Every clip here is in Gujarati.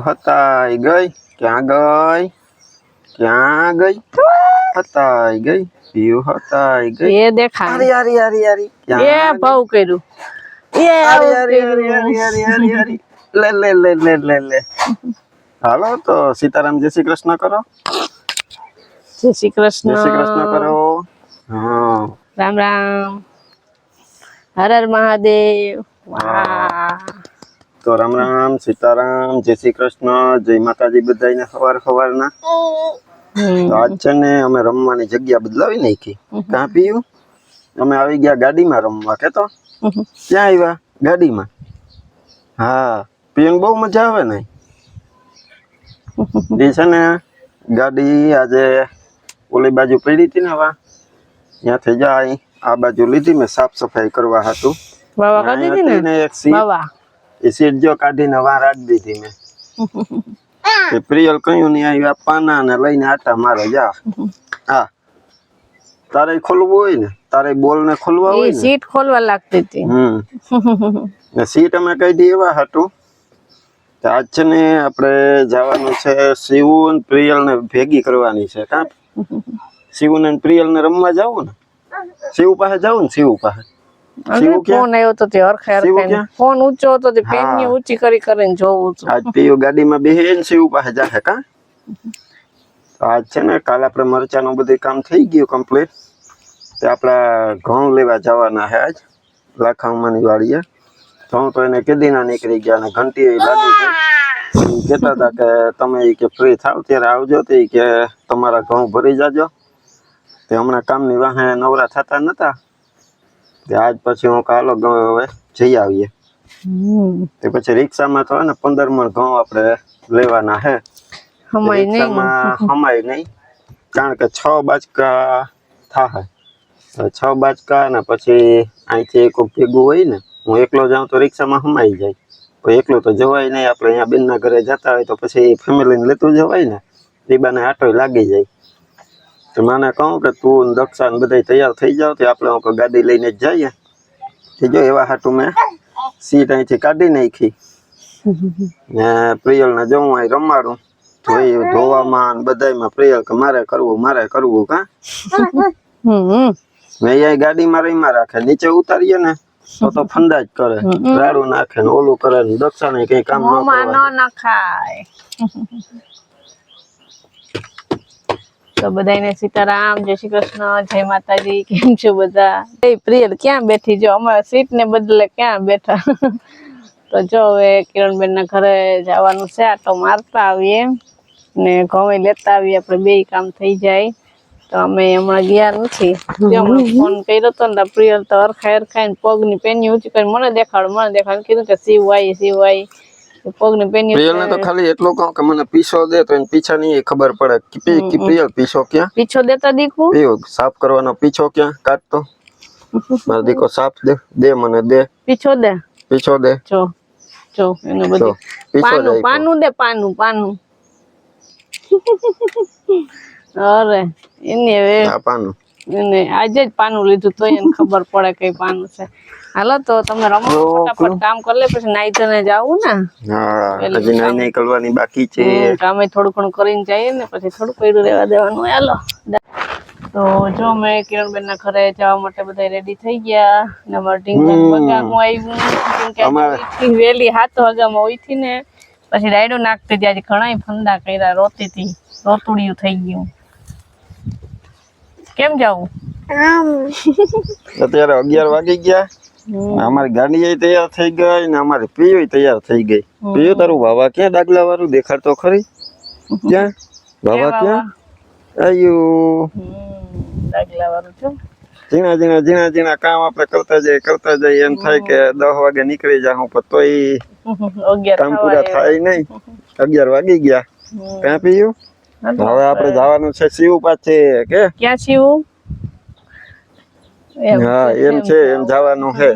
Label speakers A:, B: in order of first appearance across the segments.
A: હતાઈ ગઈ. ક્યાં ગઈ? ક્યાં ગઈ? હતાઈ ગઈ. પીયુ હતાઈ ગઈ.
B: એ દેખા
A: અરે અરે અરે અરે
B: એ ભાવ કર્યું. એ
A: અરે અરે અરે અરે અરે અરે અરે લે લે લે લે લે લે. હાલો તો સીતારામ જય શ્રી કૃષ્ણ કરો.
B: જય શ્રી કૃષ્ણ.
A: જય શ્રી કૃષ્ણ કરો. હા.
B: રામ રામ. હર હર મહાદેવ. વાહ.
A: તો રામ રામ સીતારામ જય શ્રી કૃષ્ણ જય માતાજી બધાને સવાર સવારના. તો આજ છે ને અમે રમવાની જગ્યા બદલાવી નાખી. કાં પીયું? અમે આવી ગયા ગાડીમાં રમવા કેતો? ક્યાં આવ્યા? ગાડીમાં. હા પીને બહુ મજા આવે ને. એ છે ને ગાડી આજે ઓલી બાજુ પડી હતી ને હવા ત્યાંથી જાય આ બાજુ લીધી મેં સાફ સફાઈ કરવા હતું
B: બાબા કરી દીધી ને?
A: એક સીટ એ સીટ જો કાઢીને વાર રાખી દીધી મેં. તે પ્રિયલ કયું નહીં આવ્યા પાના ને લઈને આટા મારે જા. હા. તારે ખોલવું હોય ને તારે બોલ ને ખોલવા હોય
B: સીટ ખોલવા લાગતી હતી.
A: હમ. ને સીટ અમે દઈએ એવા હતું. આજ છે ને આપણે જવાનું છે શિવુ અને પ્રિયલ ને ભેગી કરવાની છે કાં? શિવુ ને પ્રિયલ ને રમવા જવું ને? શિવ પાસે જવું ને શિવ પાસે?
B: અને ફોન આવ્યો તો તે હરખે હરખે ફોન ઊંચો હતો તે
A: પેનની
B: ઊંચી કરી કરીને જોવું છું.
A: આજ પીયુ ગાડીમાં બેહે ને શિવ પાસે જાહે કા? આજ છે ને કાલ આપણે મરચાનું બધું કામ થઈ ગયું કમ્પ્લીટ તે આપણા ઘઉં લેવા જવાના હે આજ લાખાઉમાંની વાડીએ. ઘઉં તો એને કેદીના નીકળી ગયા અને ઘંટી એ લાગી ગઈ. કહેતા હતા કે તમે કે ફ્રી થાવ ત્યારે આવજો તો કે તમારા ઘઉં ભરી જાજો. તે હમણાં કામની વાહે નવરા થતા નતા. આજ પછી હું કાલો ગમે હવે જઈ આવીએ. તે પછી રિક્ષામાં તો ને પંદર મણ ઘઉં આપણે લેવાના હે.
B: હમાય નહીં
A: હમાય નહીં કારણ કે છ બાચકા થાય છ બાચકા ને પછી અહીંથી એક ભેગું હોય ને હું એકલો જાઉં તો રિક્ષામાં હમાઈ જાય. પણ એકલો તો જવાય નહીં આપણે અહીંયા બેનના ઘરે જતા હોય તો પછી ફેમિલીને લેતું જવાય ને દીબાને બાને આટો લાગી જાય. તો મને કહું કે તું દક્ષા ને બધા તૈયાર થઈ જાવ તો આપણે ગાડી લઈને જ જઈએ. તે જો એવા હાટું મેં સીટ અહીંથી કાઢી નાખી. ને પ્રિયલ જો હું અહીં રમાડું જોઈ ધોવામાં બધામાં બધાયમાં પ્રિયલ કે મારે કરવું મારે કરવું કા?
B: હમ
A: મેં અહીંયા ગાડીમાં રહીમાં રાખે નીચે ઉતારીએ ને તો તો ફંદા જ કરે. રાડું નાખે ને ઓલું કરે ને દક્ષાને કઈ કામ ન ખાય
B: ન નખાય. તો બધાને સીતારામ જય શ્રી કૃષ્ણ જય માતાજી કેમ છો બધા? એ પ્રિયલ ક્યાં બેઠી જો અમારા સીટ ને બદલે ક્યાં બેઠા? તો જો હવે કિરણબેન ના ઘરે જવાનું છે આટો મારતા આવીએ ને ઘઉં લેતા આવીએ આપણે બે કામ થઈ જાય. તો અમે હમણાં ગયા નથી. હમણાં ફોન કર્યો હતો ને તો પ્રિયલ તો હરખાય હરખાય ને પગની પેની ઊંચી કરી મને દેખાડ મને દેખાડ. કીધું કે સીવ આવી સીવ આવી પગની પેની
A: પ્રિયલ ને તો ખાલી એટલો કહું કે મને પીછો દે તો એને પીછા ની ખબર પડે. કે પી- કે પ્રિયલ પીછો ક્યાં?
B: પીછો દેતા દીકું?
A: પીઓ સાફ કરવાનો પીછો ક્યાં? કાટતો મારો દીકો સાફ દે દે મને દે.
B: પીછો દે.
A: પીછો દે.
B: જો જો એને બધું. પાનું પાનું દે પાનું પાનું. અરે એને
A: પાનું.
B: એને આજે જ પાનું લીધું તો એને ખબર પડે કઈ પાનું છે. હાલો તો તમે રમો ફટાફટ કામ કરી લે પછી નાઈ ધોઈને જાવું ને.
A: હા હજી
B: નાઈ
A: નહીં કરવાની બાકી છે.
B: કામે થોડું ઘણું કરીને જઈએ ને પછી થોડું પડ્યું રહેવા દેવાનું. હાલો તો જો મેં કિરણબેન ના ઘરે જવા માટે બધા રેડી થઈ ગયા ને અમારે ઢીંગણ
A: બગા
B: હું આવ્યું. કેમ કે વહેલી હાથ વાગામાં ઉઠી ને પછી રાયડો નાખતી હતી આજે ઘણા ફંદા કર્યા રોતી હતી રોતુડિયું થઈ ગયું. કેમ જાવું?
A: અત્યારે અગિયાર વાગી ગયા. અમારી ગાડી તૈયાર થઈ ગઈ ને અમારી પીયું તૈયાર થઈ ગઈ. પીયું તારું વાવા ક્યાં ડાગલા વાળું દેખાડતો ખરી? ક્યાં? બાબા ક્યાં આયુ.
B: ડાગલા વાળું છો.
A: ઝીણા ઝીણા ઝીણા ઝીણા કામ આપણે કરતા જઈએ કરતા જઈએ. એમ થાય કે દસ વાગે નીકળી જાઉં પણ તોય
B: એ
A: કામ પૂરા થાય નહીં. અગિયાર વાગી ગયા. ક્યાં પીયું? હવે આપણે જવાનું છે શિવ પાસે કે?
B: ક્યાં એમ
A: હા એમ છે એમ જવાનું છે.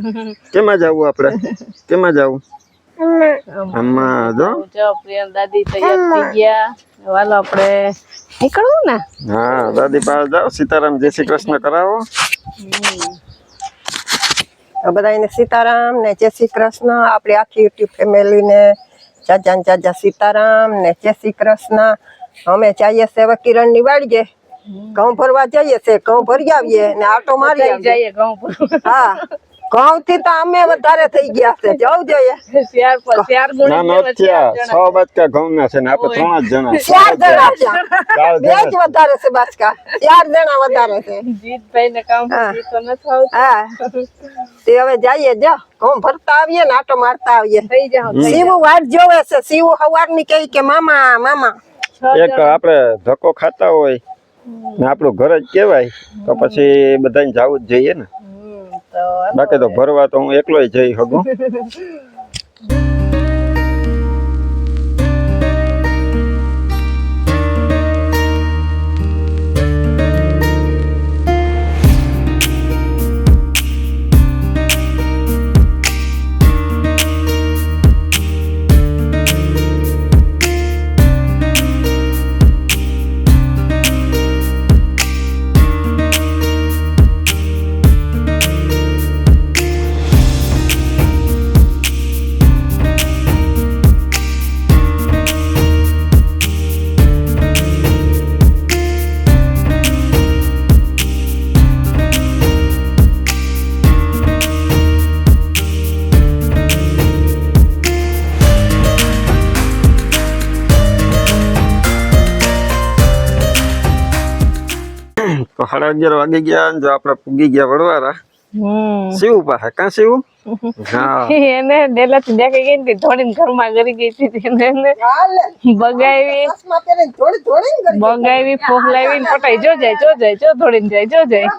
A: કેમાં જવું આપણે? કેમાં જવું? જો.
B: જો દાદી તૈયાર થઈ ગયા. વાલો આપણે નીકળવું ને?
A: હા દાદી પાસે જાઓ સીતારામ જય શ્રી કૃષ્ણ કરાવો.
C: તો બધાને સીતારામ ને જય શ્રી કૃષ્ણ આપણી આખી યુટ્યુબ ફેમિલીને જાજા ને ચાચા સીતારામ ને જય શ્રી કૃષ્ણ. અમે જઈએ સેવા કિરણની વાડીએ. ઘઉં ભરવા જઈએ છે ઘઉં ભરી આવીએ ને આટો મારી
B: જઈએ ઘઉં
C: હા ઘઉં થી તો અમે વધારે થઈ ગયા છે જવું જોઈએ.
B: શિયાર પર
A: ના ના થયા છ બાજકા ઘઉં ના છે ને આપણે ત્રણ જ જણા.
C: ચાર જણા. છે. બે જ વધારે છે બાચકા ચાર જણા વધારે છે.
B: જીતભાઈ ને કામ તો નથી આવતું
C: હા. તે હવે જઈએ જો. ઘઉં ભરતા આવીએ ને આટો મારતા આવીએ.
B: થઈ જાવ.
C: શિવું વાટ જોવે છે શિવું હવારની કહી કે મામા મામા.
A: એક આપણે ધક્કો ખાતા હોય ને આપણું ઘર જ કહેવાય. તો પછી બધાને જવું જ જોઈએ ને. બાકી તો ભરવા તો હું એકલો જઈ શકું. સાડા અગિયાર વાગી ગયા જો આપણે પૂગી ગયા વડવારા
B: હમ.
A: શિવ પાસે કા શિવ? હા.
B: એને ડેલાથી દેખાઈ ગઈ ને થોડીને ઘરમાં ગરી ગઈ હતી એને એને બગાવી બગાવી ફોફલાવી ને પટાઈ જો જાય જો જાય જો થોડીને જાય જો જાય.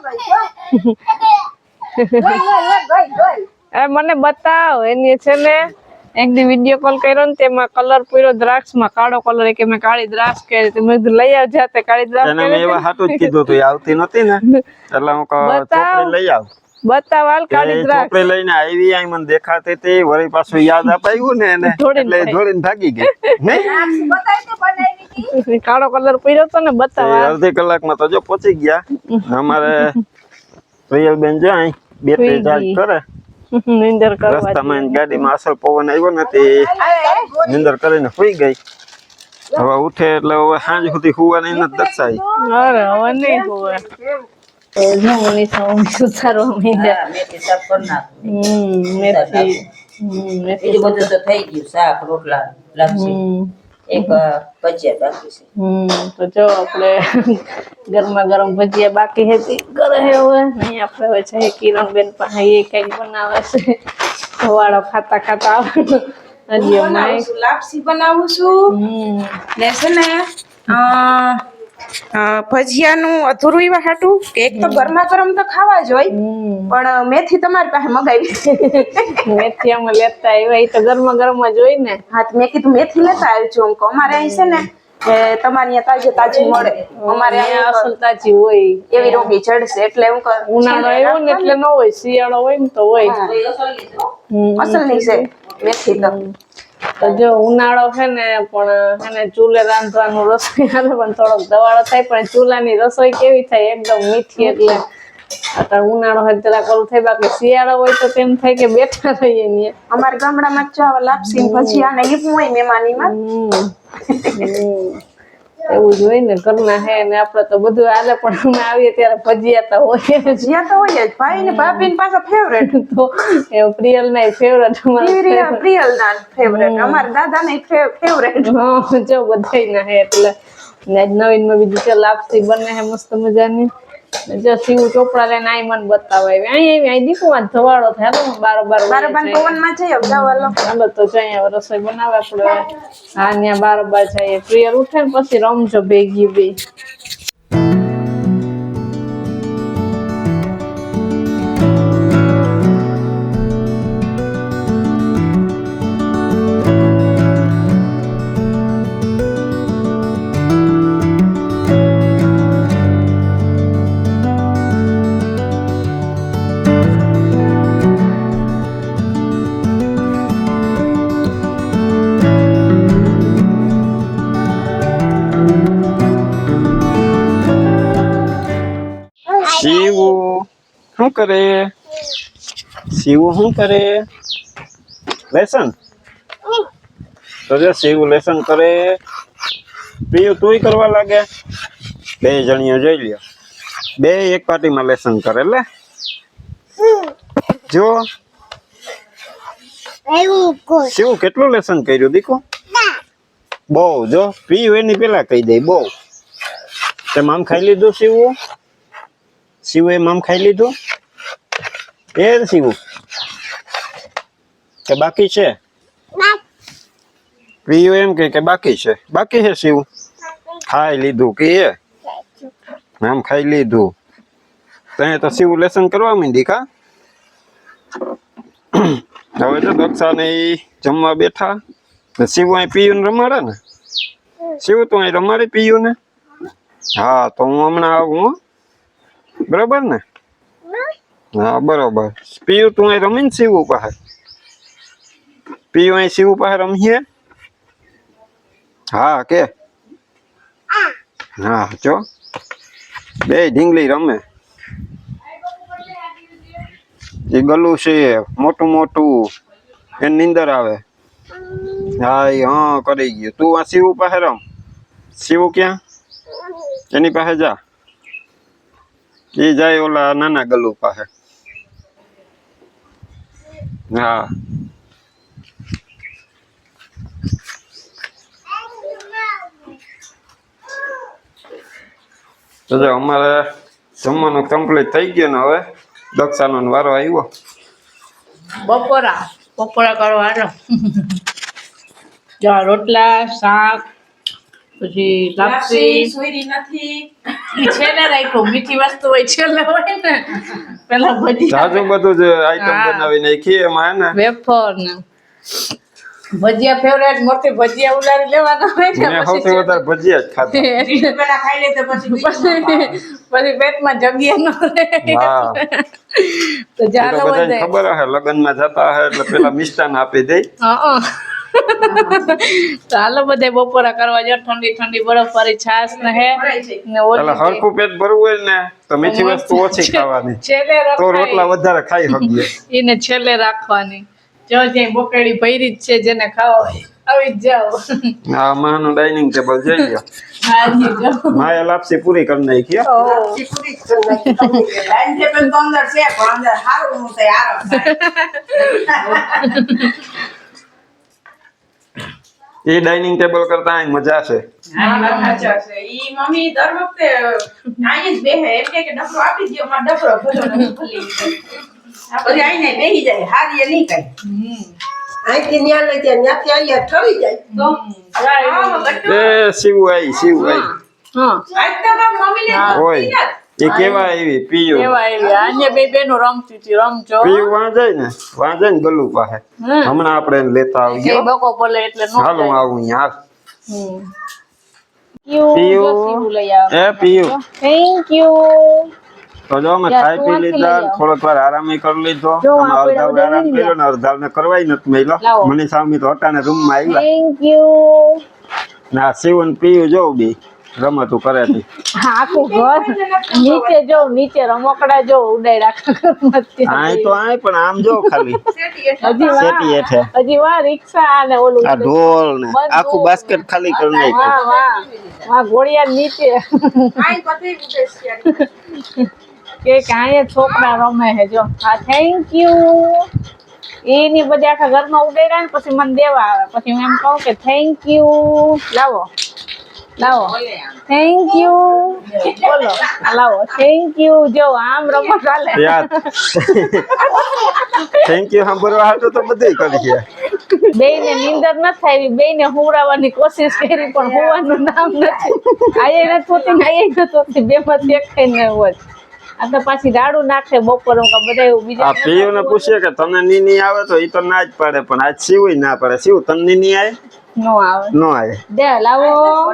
B: અરે મને બતાવ એની છે ને એક દી વીડિયો કોલ કર્યો ને તેમાં કલર પૂરો દ્રાક્ષમાં કાળો કલર કે મેં કાળી દ્રાક્ષ કરી. તો મેં લઈ આવ જાતે કાળી દ્રાક્ષ
A: એને મેં એવા હાટું જ કીધું હતું આવતી નતી ને. એટલે હું. ચોપડી લઈ આવ. બતાવાલ
B: કાળી દ્રાક્ષ.
A: ચોપડી લઈને આવી આઈ મને દેખાતી હતી વળી પાછું યાદ અપાયું ને એને. એટલે જોડીને ભાગી ગઈ. નહીં?
B: કાળો કલર પૂરો તો ને બતાવા.
A: અડધી કલાકમાં તો જો પહોંચી ગયા. અમારે પ્રિયલ બેન જો અહીં બે ત્રણ ચાર્જ કરે.
B: નીંદર કરવા
A: રસ્તામાં ગાડીમાં અસલ પવન આવ્યો ને તે નિંદર કરીને સુઈ ગઈ. હવે ઉઠે એટલે હવે સાંજ સુધી સુવાની નથી દર્શાય.
B: અરે હવે નહીં માંડ્યા
D: મેથી બધું તો થઈ ગયું શાક રોટલા લાપસી. એક ભજીયા બાકી છે.
B: હમ તો જો આપણે ગરમા ગરમ ભજીયા બાકી હતી. ઘરે હે હવે. અહીં આપણે હવે છે કિરણબેન પાસે એ કંઈક બનાવે છે. વાળો ખાતા ખાતા આવે હજી
E: લાપસી બનાવું છું. ને છે ને ભજીયાનું અધૂરું એવા હાટું કે એક તો ગરમા ગરમ તો ખાવા જ હોય પણ મેથી તમારી પાસે મગાવી
B: મેથી અમે લેતા આવ્યા એ તો ગરમા ગરમ જ હોય ને.
E: હા મેં કીધું મેથી લેતા આવજો છું કહું. અમારે અહીં છે ને તમારે અહીંયા તાજી તાજી મળે. અમારે
B: અહીંયા અસલ તાજી હોય.
E: એવી રોગી ચડશે એટલે એવું કર
B: ઉનાળો આવ્યો ને એટલે ન હોય શિયાળો હોય ને તો હોય.
E: અસલની છે મેથી તો.
B: તો જો ઉનાળો છે ને પણ એને ચૂલે રાંધવાનું રસોઈ આવે પણ થોડોક દવાળો થાય પણ ચૂલાની રસોઈ કેવી થાય એકદમ મીઠી એટલે અત્યારે ઉનાળો હોય જરાક ઓલું થાય બાકી શિયાળો હોય તો તેમ થાય કે બેઠા રહીએ ને
E: અમારા ગામડામાં ચાવલ લાપસી ભજીયા ને એવું હોય મહેમાનીમાં
B: હમ. હમ. એવું જ હોય ને ઘરના હે ને આપડે તો બધું હાલે પણ અમે આવીએ ત્યારે ભજીયાતા હોય
E: ભજીયાતા તો હોય જ. ભાઈ ને ભાભી ને પાછા ફેવરેટ
B: તો એ પ્રિયલ ના ફેવરેટ
E: પ્રિયલ ના ફેવરેટ અમારા દાદા ને ફેવરેટ
B: જો બધાય ના હે એટલે. ને આજ નવીનમાં બીજું લાપસી બને હે મસ્ત મજાની. જો શિવ ચોપડા લઈને આઈ મને બતાવે. અહીંયા અહીં આવી અહીં દીકુ માં ધવાડો થાય તો બાર બાર
E: બાર બાર પવનમાં જઈ જવા
B: ચાલો તો જઈએ રસોઈ બનાવે આપણે હા ત્યાં બાર બાર જઈએ. પ્રિયર ઉઠે ને પછી રમજો ભેગી બે.
A: શું કરે? શિવ શું કરે? લેસન? તો જો શિવ લેસન કરે. પ્રિયુ તુંય કરવા લાગે? બે જણીઓ જોઈ લ્યો. બે એક પાર્ટીમાં લેસન કરે લે. જો. શિવ કેટલું લેસન કર્યું દીકુ? બહુ. જો પીયું એની પેલા કહી દે, બહુ. તે મામ ખાઈ લીધું શિવું શિવે મામ ખાઈ લીધું? એ સીવું કે બાકી છે? પ્રિયુ એમ કે કે બાકી છે. બાકી છે સીવું ખાઈ લીધું કે એ? આમ ખાઈ લીધું. તને તો સીવું લેસન કરવા માંડી કા? હવે તો દક્ષા ને જમવા બેઠા. શિવ અહીં પીયું રમાડે ને? શિવ તું અહીં રમાડે પીયું ને હા, તો હું હમણાં આવું બરાબર ને? હા, બરોબર. પીયું, તું અહીં રમીને શિવ પાસે પીયું અહીં શિવ પાસે રમીએ? હા, કે? હા, જો. બે ઢીંગલી રમે. એ ગલું છે, મોટું મોટું. એની નીંદર આવે. હા, એ હા, કરી ગયું. તું આ શિવ પાસે રમ. શિવ ક્યાં? એની પાસે જા. એ જાય ઓલા નાના ગલુ પાસે હા. તો જો અમારે જમવાનું કમ્પ્લીટ થઈ ગયું ને હવે દક્ષાનો વારો આવ્યો.
B: બપોરા બપોરા કરવાનો જો આ રોટલા શાક પછી લાપસી
E: સોયરી નથી.
B: છેલ્લે રાખ્યું. મીઠી વસ્તુ હોય છેલ્લે હોય ને. પેલા ભજી
A: જાજુ બધું જ આઈટમ બનાવી નાખી એમાં હે ને?
B: વેફર ને. ભજીયા ફેવરેટ મોટી ભજીયા ઉડાડી લેવાના હોય ને
A: મેં સૌથી વધારે ભજીયા જ ખાધા.
E: પેલા ખાઈ લે તો પછી
B: પેટમાં જગ્યા ન રહે. તો બધે
A: ખબર હે લગ્નમાં જતા હે એટલે પેલા મિષ્ટાન આપી દે.
B: હા. તો હાલો બધે બપોરા કરવા જો ઠંડી ઠંડી બરફ વાળી છાશ ને હે.
A: હરખું પેટ ભરવું હોય ને તો મીઠી વસ્તુ ઓછી ખાવાની. તો રોટલા વધારે ખાઈ શકીએ.
B: એને છેલ્લે રાખવાની. જો જે બોકેડી ભરી જ છે જેને ખાવા આવી જ જાઓ.
A: આ માનું ડાઇનિંગ ટેબલ જઈ ગયો
B: જાઓ
A: માયા લાપસી પૂરી કરી નાખી
C: લાપસી પૂરી કરી નાખી
E: ડાઇનિંગ ટેબલ તો અંદર છે પણ અંદર સારું નું થાય આરામ થાય.
A: એ ડાઇનિંગ ટેબલ કરતા અહીં મજા છે.
E: હા, વાત છે. ઈ મમ્મી દર વખતે અહીં જ બેહે. એમ કહે કે ડબરો આપી દ્યો મારો ડબરો ભલો ભલી રીતે. આઈને બેહી જાય. નહીં કાંઈ.
C: અહીંથી ન્યા લઈ જાય ત્યાંથી અહીંયા ઠરી જાય.
E: તો?
A: એ શિવ આઈ શિવ આઈ
B: હા.
E: આજ તો
A: હોય.
E: જોતી. નથી.
A: એ કેવા એવી? પીયું?
B: કેવા એવી? આને બે બેનો રમતી હતી રમજો
A: પીયું વાં જાય ને? વાં ને ગલુ પાસે
B: હમ.
A: હમણાં આપણે લેતા આવી
B: કે બકો બોલે એટલે નો
A: હાલો હું આવું યાર
B: હમ. પીયું.
A: એ પીયું. તો જો અમે ખાઈ પી લીધા થોડોક વાર આરામ કરી લીધો. અડધા આરામ કર્યો ને અડધા ને કરવાય નથી મેલો. મને સામી તો અટાણે રૂમમાં આવ્યા.
B: Thank you.
A: ના સીવન પીયું જો બી. રમતું કરે છે
B: આખું ઘર નીચે જો નીચે રમકડા જો ઉડાઈ રાખા.
A: આય તો આય પણ આમ જો ખાલી.
B: હજી સેટી
A: હેઠે.
B: હજી વા રિક્ષા અને ઓલું
A: આ ઢોલ ને આખું બાસ્કેટ ખાલી કરી નાખ્યું.
B: વાહ વાહ વાહ ગોળિયા નીચે.
E: આય ઉડે
B: કે કાંઈ છોકરા રમે છે જો. હા થેન્ક યુ એની બધી આખા ઘરમાં ઉડાડ્યા ને પછી મને દેવા આવે. પછી હું એમ કહું કે થેન્ક યુ લાવો. લાવો. થેન્ક યુ બોલો. લાવો. થેન્ક યુ જો આમ રમત ચાલે
A: થેન્ક યુ સાંભળવા હાટું તો બધું કરી છે
B: બે ને નીંદર ન થાય બે ને હુવડાવવાની કોશિશ કરી પણ હોવાનું નામ નથી. આયે નથી હોતી ને આયે નથી હોતી. બે માંથી એક ને હોય. આ તો પાછી દાડુ નાખે બપોર હું બધા એવું બીજા
A: આ પીયું ને પૂછીએ કે તને નીની આવે? તો એ તો ના જ પાડે પણ આજ સીવું ના પાડે. સીવું તને નીની આવે?
B: નો આવે.
A: નો આવે.
B: દે લાવો.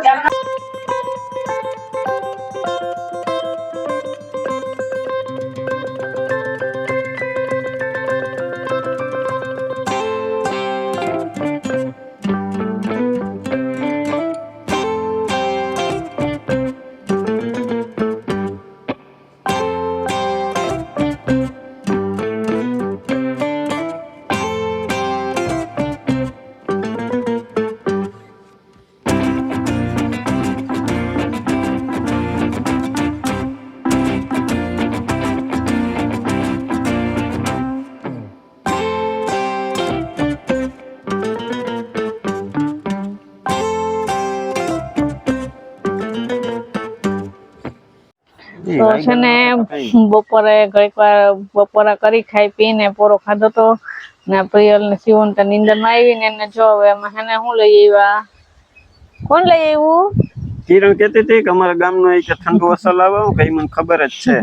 B: છે ને. બપોરે ઘડીક વાર બપોરા કરી ખાઈ પીને પોરો ખાધો તો ને પ્રિયલ ને શિવન તો નીંદરમાં આવી ને એને જો હવે એને શું લઈ આવ્યા કોણ લઈ આવ્યું
A: કિરણ કહેતી હતી કે અમારા ગામનો એક ઠંડુ અસલ આવે કઈ મને ખબર જ છે.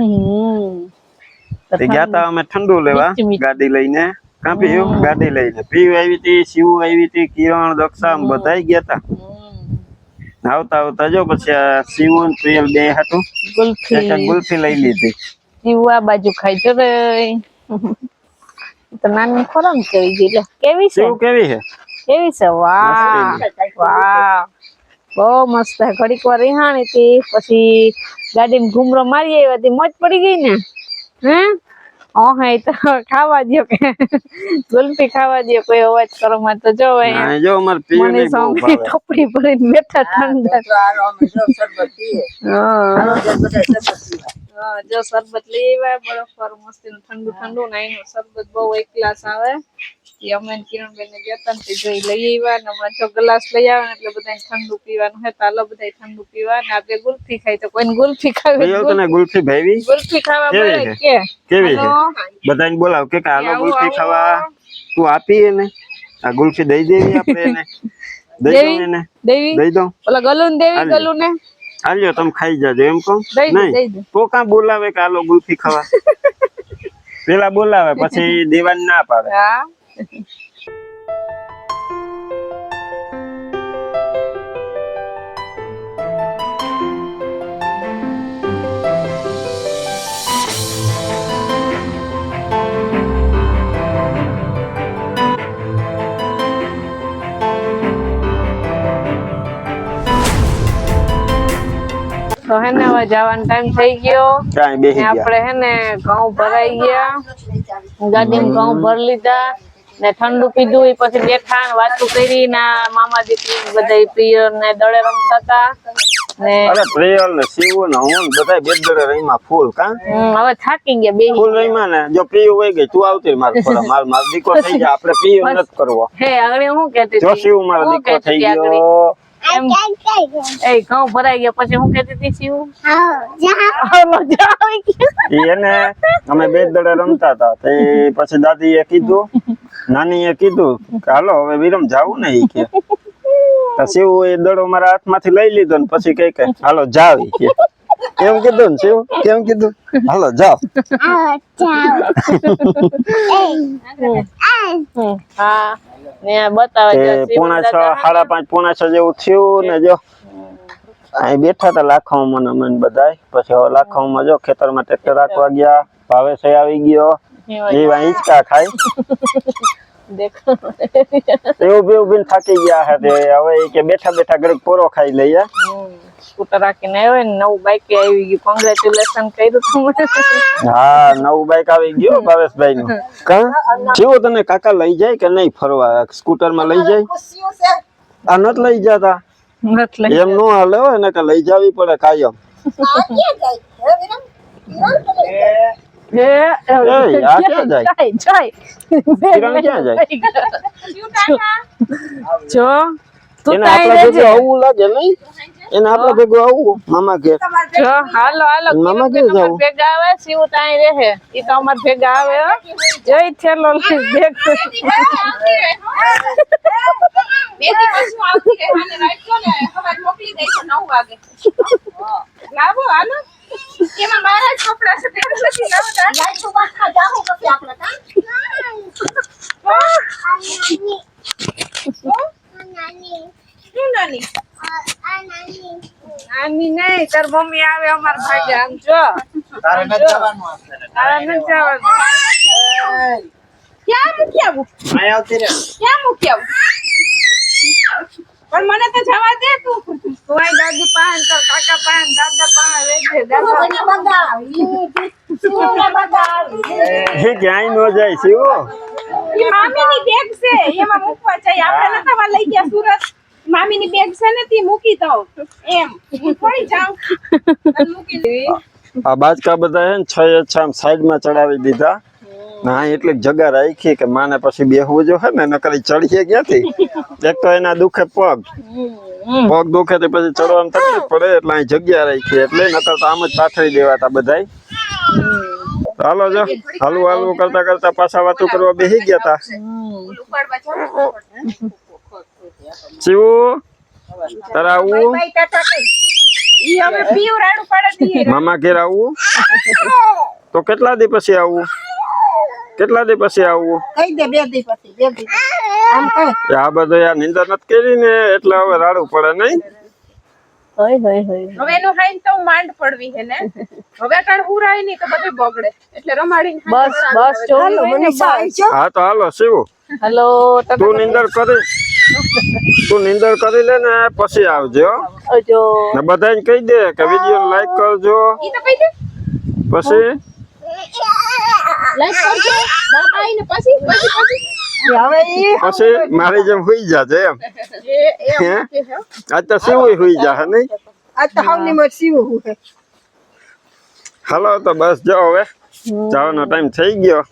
B: તે
A: ગયા તા અમે ઠંડુ લેવા. ગાડી લઈને કાપી ગાડી લઈને પીવ આવી હતી શિવ આવી હતી કિરણ દક્ષા બધા ગયા તા. આવતા આવતા જો પછી આ પ્રિયલ બે હતું.
B: ગુલફી.
A: ગુલ્ફી લઈ લીધી.
B: આ બાજુ ખાઈ જો રે તો નાની ખોરાક કેવી લે કેવી છે?
A: શું કેવી છે?
B: કેવી છે? વાહ વાહ. બહુ મસ્ત. છે ઘડીક વાર રિહાણી હતી. પછી ગાડીમાં ઘૂમરો મારી આવી હતી. મોજ પડી ગઈ ને? હે? ઓહ એ તો ખાવા દો કે. ગુલ્ફી ખાવા દો કોઈ અવાજ કરો માં તો જો અહીંયા
A: હા, જો અમારે પીયું ને બહુ
B: ટોપડી ભરીને બેઠા ઠંડા.
D: તો હાલો અમે જો શરબત પીએ.
B: હા.
D: જો
B: હા, બરફ વાળું મસ્તી ઠંડુ ઠંડુ ને એનું શરબત બહુ એક ગ્લાસ આવે. એ અમે કિરણબેન ને ગયા તા ને જોઈ લઈ આવ્યા ને હમણાં જો ગ્લાસ લઈ આવે ને એટલે બધાને ઠંડુ પીવાનું હે તો હાલો બધા ઠંડુ પીવા ને આપણે ગુલ્ફી ખાઈ તો કોઈને ગુલ્ફી ખાવી
A: તને ગુલ્ફી ભાવી
B: ગુલ્ફી ખાવા મળે? કે?
A: કેવી છે. બધાને બોલાવ કે
B: આવો,
A: ગુલ્ફી. ખાવા. તું આપી એને. આ ગુલ્ફી દઈ દેવી આપણે એને. દઈ? દઉં એને. દઈ દઉં.
B: ઓલા ગલુન દેવી ગલુન? ને
A: હાલ્યો તમે ખાઈ જાજો એમ કહું. નહીં. તો કા બોલાવે કે આલો ગુલ્ફી ખાવા? પેલા બોલાવે પછી દેવાની ના પાડે.
B: તો હે ને હવે જવાનો ટાઈમ થઈ ગયો.
A: કાંઈ
B: ને
A: ગયા.
B: આપણે હે ને ઘઉં ભરાઈ ગયા. ગાડીમાં ઘઉં ભરી લીધા. ને ઠંડુ પીધું એ પછી બેઠા ને વાતું કરી ના મામાજી મામા દીકરી બધા પ્રિય ને દળે રમતા હતા ને
A: અરે ને શિવ ને હું બધા બેદડે રહીમાં ફૂલ કાં?
B: હવે થાકી ગયા બે
A: ફૂલ રહીમાં ને જો પીયું વહી ગઈ તું આવતી માર ખોરા માર માર દીકરો થઈ જાય આપણે પીયું નથી કરવો.
B: હે આગળ હું કેતી
A: જો શિવ મારો
B: હું
A: થઈ ગયો.
B: એમ. એ ઘઉં ભરાઈ ગયા પછી હું કેતી હતી શિવ?
A: એને અમે બે દડે રમતા હતા પછી દાદી એ કીધું નાની એ કીધું કે હાલો હવે વિરમ જાવું ને એ કે. શિવ એ દડો મારા હાથમાંથી લઈ લીધો ને પછી કઈ કઈ હાલો જાવ કે. કેમ કીધું ને શિવ? કેમ કીધું? હાલો જાવ. પોણા છ સાડા પાંચ પોણા છ જેવું થયું ને જો. અહીં બેઠા હતા લાખાઓમાં ને અમે ને બધાય. પછી હવે લાખાઓમાં જો ખેતરમાં ટ્રેક્ટર રાખવા ગયા ભાવેશ આવી ગયો. એ હિંચકા ખાય.
B: દેખો
A: એવું બી ઉભીને થાકી ગયા હે તે. હવે કે બેઠા બેઠા ઘડીક પોરો ખાઈ લઈએ.
B: સ્કૂટર રાખીને આવ્યો ને નવું બાઈક આવી ગયું. કોંગ્રેચ્યુલેશન કર્યું તું
A: હા નવું બાઈક આવી ગયું ભાવેશભાઈ નું કા? કેવો તને કાકા લઈ જાય કે નહીં ફરવા? સ્કૂટરમાં લઈ જાય? આ નત લઈ જતા. એમ નો હાલે હોય ને કે લઈ જાવી પડે કાયમ.
B: જો તું.
A: ભેગું લાગે નહીં? એને આપણા ભેગું આવવું? મામા ઘેર
B: જો હાલો હાલો.
A: મામા કેવું
B: અમાર ભેગા આવે શિવ તાઈ રહે. ઈ તો અમાર ભેગા આવે હો. જોઈ
E: ને. હવારે મોકલી દઈશું નવ વાગે. લાવો હાલો. એમાં મારા જ કપડા છે પહેલા નથી લાવતા
C: લાઈ તું બાખા જાહું પછી આપણે
E: નાની?
B: આની નહીં તાર મમ્મી આવે અમાર ભાગે આમ જો. તારે નથી જવાનું
E: ક્યાં મૂકી આવું? ક્યાં મૂકી આવું? પણ મને તો જવા દે તું.
B: તું આય દાદી તાર કાકા પાસે દાદા પાસે દાદા
C: બગાવી.
A: એ ક્યાંય નો જાય શિવો.
E: એ મામીની બેગ છે એમાં મૂકવા જાય. આપણે નતા લઈ ગયા સુરત. મામીની બેગ છે ને તી મૂકી દઉં. એમ. હું થોડી જાઉં. મૂકી દઉં.
A: આ બાજકા બધા છે ને છ છ આમ સાઈડમાં ચડાવી દીધા. ના એટલે જગા રાખી કે માને પછી બેહવું જો હે ને નકર ચડીએ ક્યાંથી? એક તો એના દુખે પગ. પગ દુખે તો પછી ચડવાની તકલીફ પડે એટલે અહીં જગ્યા રાખી. એટલે નકર તો આમ જ પાથરી દેવાતા બધાય. હાલો જો હાલવું હાલવું કરતા કરતા પાછા વાતો કરવા બેસી ગયા તા ચીવું તારે આવું? મામા ઘેર આવું? તો કેટલા દી પછી આવું? કેટલા દી પછી આવવું
C: કઈ દે બે દી પછી બે દી. આમ
A: એ આ બધું આ નિંદર નથી કરી ને એટલે હવે રાડું પડે નહીં?
B: હોય હોય હોય.
E: હવે એનું હાઈન તો માંડ પડવી હે ને. હવે કણ હુરાય નહીં તો બધું બગડે. એટલે રમાડીને
B: બસ બસ જો
C: મને સાચો
A: હા તો હાલો શિવ.
B: હેલો
A: તું નિંદર કરી. તું નિંદર કરી લે ને પછી આવજો
B: આવજો.
A: ને બધાને કહી દે કે વીડિયો લાઈક કરજો.
E: ઈ તો
A: પછી
E: પછી? આઈને પછી પછી પછી
C: હવે ઈ
A: પછી મારી જેમ હુઈ જાજે એમ
E: એ એ
A: હે આજ તો શિવ હુઈ જાહે નહીં
C: આજ તો હાવની મત સીવું હું
A: હાલો તો બસ જાઓ હવે જવાનો ટાઈમ થઈ ગયો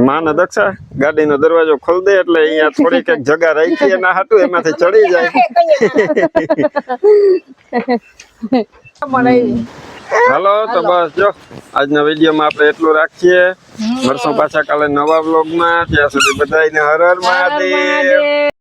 A: માને દક્ષા ગાડીનો દરવાજો ખોલ દે એટલે અહીંયા થોડી કંઈક જગા રાખી એના હાટું એમાંથી ચડી જાય.
B: મળે
A: હાલો તો બસ જો આજના વિડીયોમાં આપણે એટલું રાખીએ. મળશું પાછા કાલે નવા વ્લોગમાં. ત્યાં સુધી બધાને હર હર મહાદેવ.
B: મહાદેવ.